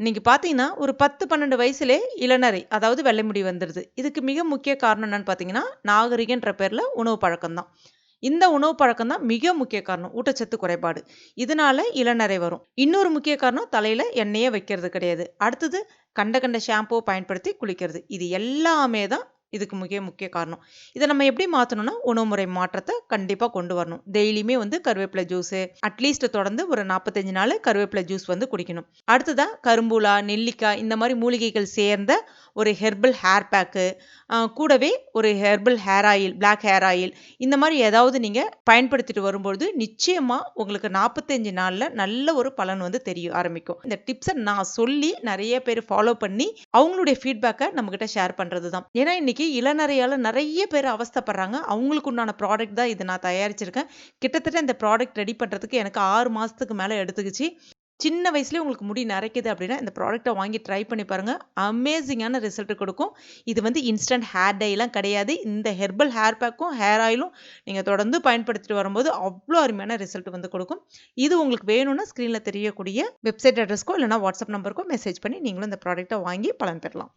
இன்னைக்கு பார்த்தீங்கன்னா, ஒரு 10, 12 வயசுலே இளநரை, அதாவது வெள்ளை முடி வந்துடுது இதுக்கு மிக முக்கிய காரணம் என்னன்னு பார்த்தீங்கன்னா, நாகரிகன்ற பேரில் உணவு பழக்கம் தான். இந்த உணவு பழக்கம் தான் மிக முக்கிய காரணம். ஊட்டச்சத்து குறைபாடு. இதனால இளநரை வரும். இன்னொரு முக்கிய காரணம் தலையில் எண்ணெயே வைக்கிறது கிடையாது. அடுத்தது கண்ட கண்ட ஷாம்பூ பயன்படுத்தி குளிக்கிறது. இது எல்லாமே தான் இதுக்கு முக்கிய முக்கிய காரணம். இதை நம்ம எப்படி மாற்றணும்னா உணவு முறை மாற்றத்தை கண்டிப்பாக கொண்டு வரணும். டெய்லியுமே வந்து கருவேப்பிலை ஜூஸு, அட்லீஸ்ட் தொடர்ந்து ஒரு நாற்பத்தஞ்சு நாள் கருவேப்பிலை ஜூஸ் வந்து குடிக்கணும். அடுத்ததா கரும்பூலா, நெல்லிக்காய் இந்த மாதிரி மூலிகைகள் சேர்ந்த ஒரு ஹெர்பல் ஹேர் பேக்கு, கூடவே ஒரு herbal hair oil, black hair oil இந்த மாதிரி ஏதாவது நீங்கள் பயன்படுத்திட்டு வரும்பொழுது, நிச்சயமாக உங்களுக்கு நாற்பத்தஞ்சு நாளில் நல்ல ஒரு பலன் வந்து தெரிய ஆரம்பிக்கும். இந்த டிப்ஸை நான் சொல்லி நிறைய பேர் ஃபாலோ பண்ணி, அவங்களுடைய ஃபீட்பேக்கை நம்மக்கிட்ட ஷேர் பண்ணுறது தான். ஏன்னா இன்னைக்கு இளநறையால் நிறைய பேர் அவஸ்தப்படுறாங்க அவங்களுக்கு உண்டான ப்ராடக்ட் தான் இது நான் தயாரிச்சிருக்கேன். கிட்டத்தட்ட இந்த ப்ராடக்ட் ரெடி பண்ணுறதுக்கு எனக்கு ஆறு மாதத்துக்கு மேலே எடுத்துக்கிச்சு. சின்ன வயசுலேயே உங்களுக்கு முடி நரைக்குது அப்படின்னா, இந்த ப்ராடக்ட்டை வாங்கி ட்ரை பண்ணி பாருங்கள் அமேசிங்கான ரிசல்ட் கொடுக்கும் இது வந்து இன்ஸ்டன்ட் ஹேர் டைலாம் கிடையாது. இந்த ஹெர்பல் ஹேர் பேக்கும், ஹேர் ஆயிலும் நீங்கள் தொடர்ந்து பயன்படுத்திட்டு வரும்போது, அவ்வளோ அருமையான ரிசல்ட் வந்து கொடுக்கும் இது உங்களுக்கு வேணும்னா ஸ்க்ரீனில் தெரியக்கூடிய வெப்சைட் அட்ரஸ்க்கோ இல்லைனா வாட்ஸ்அப் நம்பருக்கோ மெசேஜ் பண்ணி நீங்களும் இந்த ப்ராடக்ட்டை வாங்கி பலன் பெறலாம்.